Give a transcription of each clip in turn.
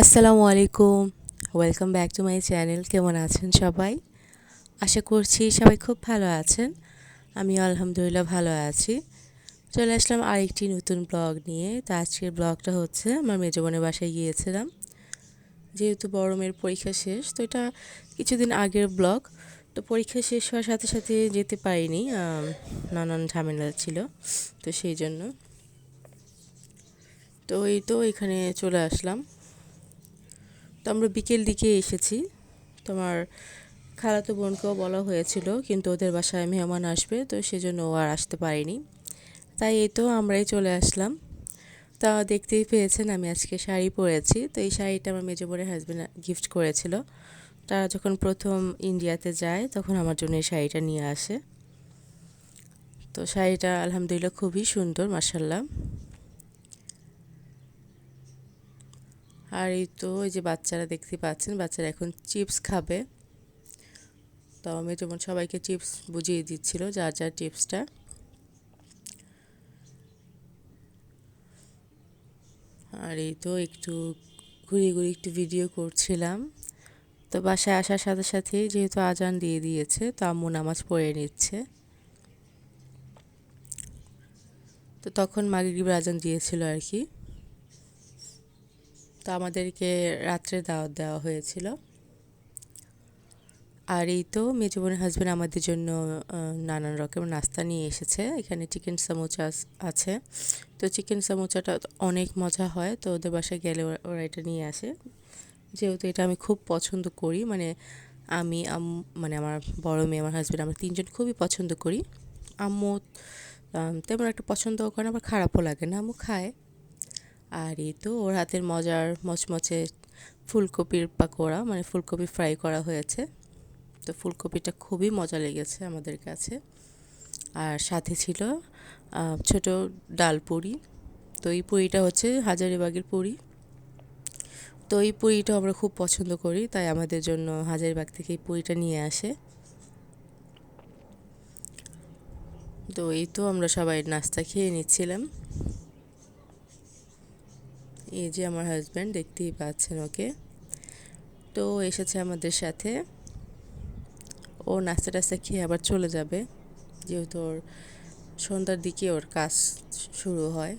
আসসালামু আলাইকুম। Welcome back to my channel কেমন আছেন সবাই? আশা করছি সবাই খুব ভালো আছেন। আমি আলহামদুলিল্লাহ ভালো আছি। চলে আসলাম আরেকটি নতুন ব্লগ নিয়ে। তো আজকের ব্লগটা হচ্ছে, আমার মেজো বোনের বাসায় গিয়েছিলাম। যেহেতু বড় মেয়ের পরীক্ষা শেষ, তো এটা কিছুদিন আগের ব্লগ তো পরীক্ষা শেষ হওয়ার সাথে সাথে যেতে পারিনি। নানান ঝামেলা ছিল, তো সেই জন্য। তো এই তো এখানে চলে আসলাম। তো আমরা বিকেল দিকে এসেছি। তোমার খালাতো বোনকেও বলা হয়েছিল, কিন্তু ওদের বাসায় মেহমান আসবে, তো সেজন্য ও আর আসতে পারিনি। তাই এই তো আমরাই চলে আসলাম। তা দেখতেই পেয়েছেন আমি আজকে শাড়ি পরেছি, তো এই শাড়িটা আমার মেজো বোনের হাজব্যান্ড গিফট করেছিল। তারা যখন প্রথম ইন্ডিয়াতে যায়, তখন আমার জন্য এই শাড়িটা নিয়ে আসে। তো শাড়িটা আলহামদুলিল্লাহ খুবই সুন্দর মাসাল্লাহ আর এই তো ওই যে বাচ্চারা দেখতে পাচ্ছেন, বাচ্চারা এখন চিপস খাবে। তো আমি যেমন সবাইকে চিপস বুঝিয়ে দিচ্ছিল যার যার চিপসটা। আর এই তো একটু ঘুরিয়ে ঘুরিয়ে একটু ভিডিও করছিলাম। তো বাসায় আসার সাথে সাথে যেহেতু আজান দিয়ে দিয়েছে, তো আম্মু নামাজ পড়ে নিচ্ছে। তো তখন মাগরিবের আজান দিয়েছিল আর কি। তো আমাদেরকে রাত্রে দাওয়াত দেওয়া হয়েছিল। আর এই তো মেজো বোনের হাজব্যান্ড আমাদের জন্য নানান রকম নাস্তা নিয়ে এসেছে। এখানে চিকেন সামোচা আছে। তো চিকেন সামোচাটা অনেক মজা হয়, তো ওদের বাসায় গেলে ওরা এটা নিয়ে আসে। যেহেতু এটা আমি খুব পছন্দ করি মানে আমি মানে আমার বড় মেয়ে, আমার হাজব্যান্ড আমরা তিনজন খুবই পছন্দ করি। আম্মু তেমন একটা পছন্দও করে আবার খারাপও লাগে না। আম্মু খায়। আর এই তো ওর হাতের মজার মচমচে ফুলকপির পাকোড়া মানে ফুলকপি ফ্রাই করা হয়েছে। তো ফুলকপিটা খুবই মজা লেগেছে আমাদের কাছে। আর সাথে ছিল ছোট ডাল পুরি। তো এই পুরিটা হচ্ছে হাজারিবাগের পুরি। তো এই পুরিটা আমরা খুব পছন্দ করি, তাই আমাদের জন্য হাজারিবাগ থেকে এই পুরিটা নিয়ে আসে। তো এই তো আমরা সবাই নাস্তা খেয়ে নিচ্ছিলাম। এই যে আমার হাজব্যান্ড দেখতেই পাচ্ছেন ওকে। তো এসেছে আমাদের সাথে। ও নাস্তা টাস্তা খেয়ে আবার চলে যাবে। যেহেতু ওর সন্ধ্যার দিকে ওর কাজ শুরু হয়।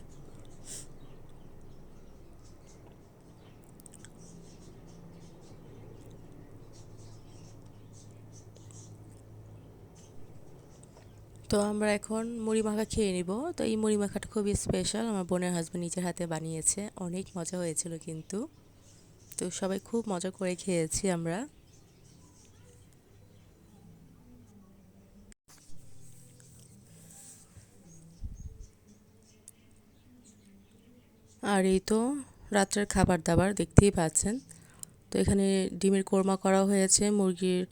তো আমরা এখন মুড়ি মাখা খেয়ে নিব। তো এই মুড়ি মাখাটা খুবই স্পেশাল আমার বোনের হাজব্যান্ড নিজের হাতে বানিয়েছে। অনেক মজা হয়েছিল কিন্তু। তো সবাই খুব মজা করে খেয়েছি আমরা। আর এই তো রাত্রের খাবার দাবার দেখতেই পাচ্ছেন। তো এখানে ডিমের কোরমা করা হয়েছে, মুরগির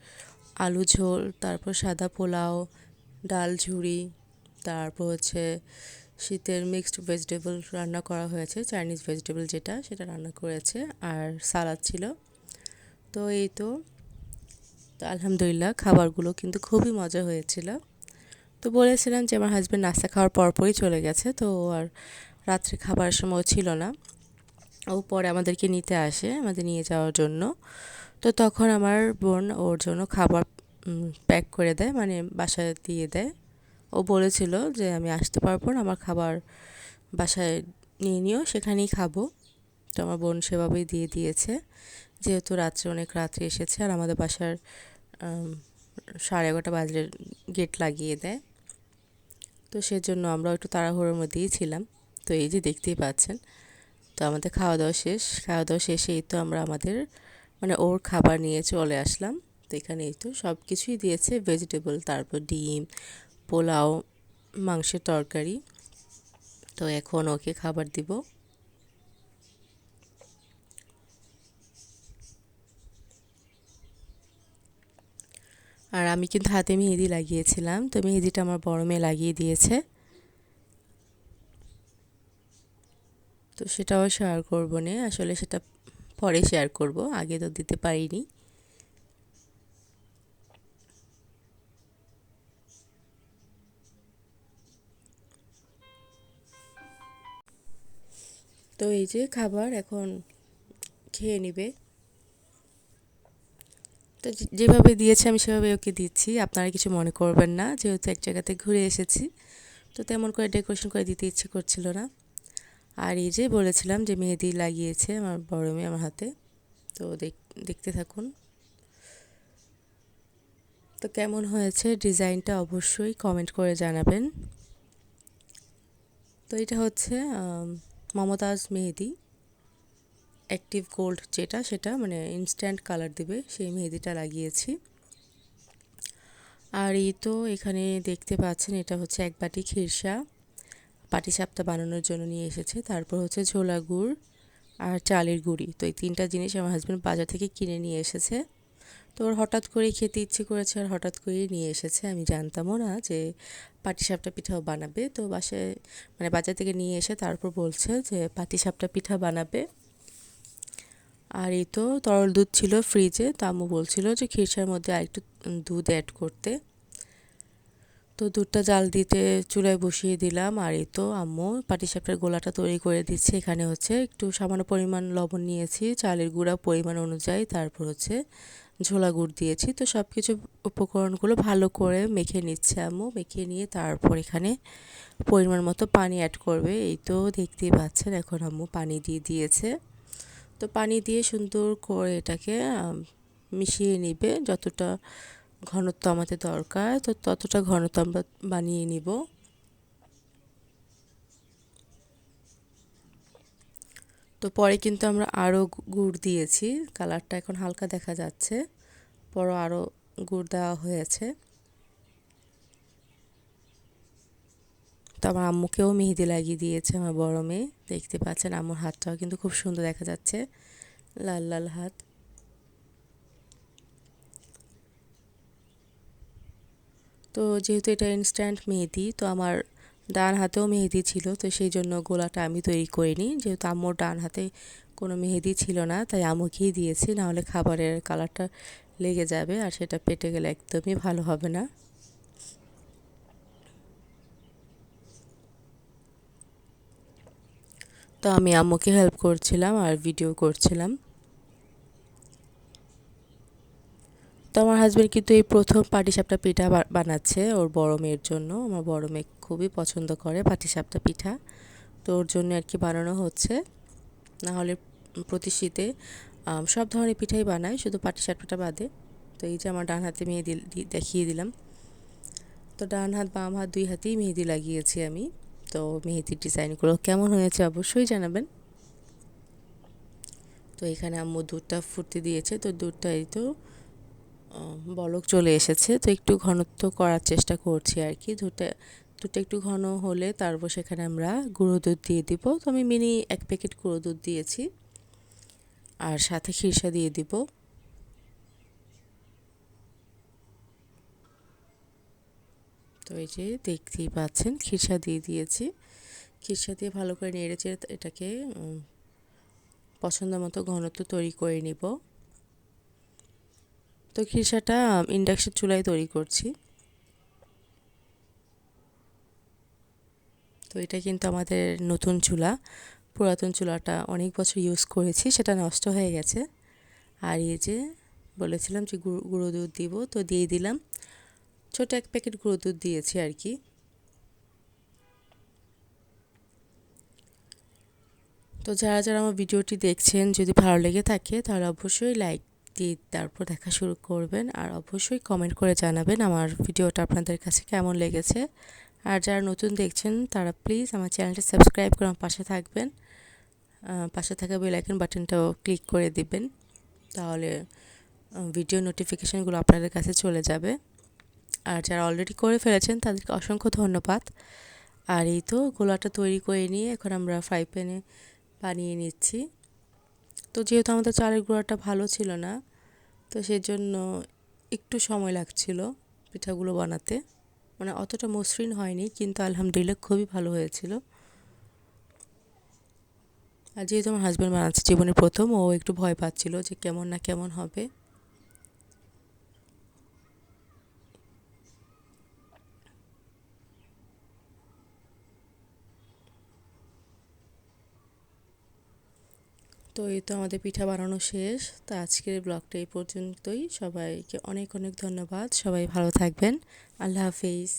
আলু ঝোল, তারপর সাদা পোলাও ডাল ঝুড়ি তারপর হচ্ছে শীতের মিক্সড ভেজিটেবল রান্না করা হয়েছে চাইনিজ ভেজিটেবল যেটা, সেটা রান্না করেছে, আর সালাদ ছিল। তো এই তো আলহামদুলিল্লাহ খাবারগুলো কিন্তু খুবই মজা হয়েছিল। তো বলেছিলাম যে, আমার হাজব্যান্ড নাস্তা খাওয়ার পরপরই চলে গেছে, তো আর রাত্রে খাবারের সময় ছিল না। ও পরে আমাদেরকে নিতে আসে, আমাদের নিয়ে যাওয়ার জন্য। তো তখন আমার বোন ওর জন্য খাবার প্যাক করে দেয় মানে বাসায় দিয়ে দেয়। ও বলেছিল যে, আমি আসতে পারব না, আমার খাবার বাসায় নিয়ে নিও, সেখানেই খাব। তো আমার বোন সেভাবেই দিয়ে দিয়েছে। যেহেতু রাত্রে অনেক রাত্রে এসেছে, আর আমাদের বাসার সাড়ে এগারোটা বাজলে গেট লাগিয়ে দেয়। তো সেজন্য আমরা একটু তাড়াহুড়োর মধ্যেই ছিলাম। তো এই যে দেখতেই পাচ্ছেন, তো আমাদের খাওয়া দাওয়া শেষ। খাওয়া দাওয়া শেষেই তো আমরা আমাদের মানে ওর খাবার নিয়ে চলে আসলাম। তো এখানে তো সব কিছুই দিয়েছে। ভেজিটেবল তারপর ডিম, পোলাও, মাংসের তরকারি। তো এখন ওকে খাবার দিব। আর আমি কিন্তু হাতে মেহেদি লাগিয়েছিলাম। তো মেহেদিটা আমার বড় মেয়ে লাগিয়ে দিয়েছে। তো সেটাও শেয়ার করব না। আসলে সেটা পরে শেয়ার করব। আগে তো দিতে পারিনি। তো এই যে খাবার এখন খেয়ে নিবে। তো যেভাবে দিয়েছে আমি সেভাবে ওকে দিচ্ছি। আপনারা কিছু মনে করবেন না, যেহেতু এক জায়গাতে ঘুরে এসেছি। তো তেমন করে ডেকোরেশন করে দিতে ইচ্ছে করছিল না। আর এই যে বলেছিলাম যে মেহেদি লাগিয়েছে আমার বড় মেয়ে আমার হাতে। তো দেখতে থাকুন। তো কেমন হয়েছে ডিজাইনটা অবশ্যই কমেন্ট করে জানাবেন। তো এটা হচ্ছে মমতাজ মেহেদি অ্যাক্টিভ গোল্ড যেটা, সেটা মানে ইনস্ট্যান্ট কালার দেবে, সেই মেহেদিটা লাগিয়েছি। আর এই তো এখানে দেখতে পাচ্ছেন, এটা হচ্ছে এক বাটি খিরসা পাটিসাপটা বানানোর জন্য নিয়ে এসেছে। তারপর হচ্ছে ঝোলা গুড় আর চালের গুঁড়ি। তো এই তিনটা জিনিস আমার হাজব্যান্ড বাজার থেকে কিনে নিয়ে এসেছে। তো ওর হঠাৎ করেই খেতে ইচ্ছে করেছে আর হঠাৎ করেই নিয়ে এসেছে। আমি জানতামও না যে পাটিসাপটা পিঠাও বানাবে। তো বাসায় মানে বাজার থেকে নিয়ে এসে তারপর বলছে যে পাটিসাপটা পিঠা বানাবে। আর এই তো তরল দুধ ছিল ফ্রিজে তো আম্মু বলছিল যে খিরসার মধ্যে আরেকটু দুধ অ্যাড করতে। তো দুধটা জাল দিতে চুলায় বসিয়ে দিলাম। আর এই তো আম্মু পাটিসাপটার গোলাটা তৈরি করে দিচ্ছে। এখানে হচ্ছে একটু সামান্য পরিমাণ লবণ নিয়েছি। চালের গুঁড়া পরিমাণ অনুযায়ী। তারপর হচ্ছে ঝোলা গুড় দিয়েছি। তো সব কিছু উপকরণগুলো ভালো করে মেখে নিচ্ছে আম্মু। মেখে নিয়ে তারপর এখানে পরিমাণ মতো পানি অ্যাড করবে। এই তো দেখতেই পাচ্ছেন এখন আম্মু পানি দিয়ে দিয়েছে। তো পানি দিয়ে সুন্দর করে এটাকে মিশিয়ে নিবে। যতটা ঘনত্ব আমাদের দরকার, তো ততটা ঘনত্ব আমরা বানিয়ে নিব। তো পরে কিন্তু আমরা আরও গুড় দিয়েছি। কালারটা এখন হালকা দেখা যাচ্ছে। পরও আরও গুড় দেওয়া হয়েছে। তো আমার আম্মুকেও মেহেদি লাগিয়ে দিয়েছে আমার বড় মেয়ে। দেখতে পাচ্ছেন আম্মুর হাতটাও কিন্তু খুব সুন্দর দেখা যাচ্ছে। লাল লাল হাত। তো যেহেতু এটা ইনস্ট্যান্ট মেহেদি, তো আমার ডান হাতেও মেহেদি ছিল, তো সেই জন্য গোলাটা আমি তৈরি করিনি। যেহেতু আম্মুর ডান হাতে কোনো মেহেদি ছিল না, তাই আমুকেই দিয়েছি নাহলে খাবারের কালারটা লেগে যাবে আর সেটা পেটে গেলে একদমই ভালো হবে না। তো আমি আম্মুকে হেল্প করছিলাম আর ভিডিও করছিলাম। তো আমার হাজব্যান্ড কিন্তু এই প্রথম পাটিসাপটা পিঠা বানাচ্ছে ওর বড় মেয়ের জন্য। আমার বড় মেয়ে খুবই পছন্দ করে পাটিসাপটা পিঠা। তো ওর জন্য আর কি বানানো হচ্ছে। না হলে প্রতি শীতে সব ধরনের পিঠাই বানায়, শুধু পাটিসাপটা বাদে। তো এই যে আমার ডান হাতে মেহেদি দেখিয়ে দিলাম। তো ডান হাত, বাম হাত দুই হাতেই মেহেদি লাগিয়েছি আমি। তো মেহেদির ডিজাইনগুলো কেমন হয়েছে অবশ্যই জানাবেন। তো এখানে আম্মু দুধটা ফুটতে দিয়েছে। তো দুধটা এই তো বলক চলে এসেছে। তো একটু ঘনত্ব করার চেষ্টা করছি আর কি। দুধটা দুধটা একটু ঘন হলে তারপর সেখানে আমরা গুঁড়ো দুধ দিয়ে দিব। তো আমি মিনি এক প্যাকেট গুঁড়ো দুধ দিয়েছি। আর সাথে খিরসা দিয়ে দিব। তো এই যে দেখতেই পাচ্ছেন, খিরসা দিয়ে দিয়েছি। খিরসা দিয়ে ভালো করে নেড়ে চেড়ে এটাকে পছন্দ মতো ঘনত্ব তৈরি করে নিব। তো খিরসাটা ইন্ডাকশন চুলায় তৈরি করছি। তো এটা কিন্তু আমাদের নতুন চুলা। পুরাতন চুলাটা অনেক বছর ইউজ করেছি, সেটা নষ্ট হয়ে গেছে। আর এই যে বলেছিলাম যে গুঁড়ো দুধ দিব, তো দিয়ে দিলাম। ছোট এক প্যাকেট গুঁড়ো দুধ দিয়েছি আর কি। তো যারা যারা আমার ভিডিওটি দেখছেন, যদি ভালো লেগে থাকে, তাহলে অবশ্যই লাইক দিয়ে তারপর দেখা শুরু করবেন আর অবশ্যই কমেন্ট করে জানাবেন আমার ভিডিওটা আপনাদের কাছে কেমন লেগেছে। আর যারা নতুন দেখছেন, তারা প্লিজ আমার চ্যানেলটা সাবস্ক্রাইব করে আমার পাশে থাকবেন। পাশে থাকা বেল আইকন বাটনটাও ক্লিক করে দিবেন। তাহলে ভিডিও নোটিফিকেশানগুলো আপনাদের কাছে চলে যাবে। আর যারা অলরেডি করে ফেলেছেন, তাদেরকে অসংখ্য ধন্যবাদ। আর এই তো, গোলাটা তৈরি করে নিয়ে এখন আমরা ফ্রাই প্যানে বানিয়ে নিচ্ছি। তো যেহেতু আমাদের চালের গুঁড়াটা ভালো ছিল না, তো সেজন্য একটু সময় লাগছিল পিঠাগুলো বানাতে। মানে অতটা মসৃণ হয়নি, কিন্তু আলহামদুলিল্লাহ খুবই ভালো হয়েছিল। আর যেহেতু আমার হাজব্যান্ড বানাচ্ছে, জীবনের প্রথম, ও একটু ভয় পাচ্ছিল যে কেমন না কেমন হবে। তো এই তো আমাদের পিঠা বানানো শেষ। তো আজকের ব্লগটা এই পর্যন্তই। সবাইকে অনেক অনেক ধন্যবাদ। সবাই ভালো থাকবেন। আল্লাহ হাফিজ।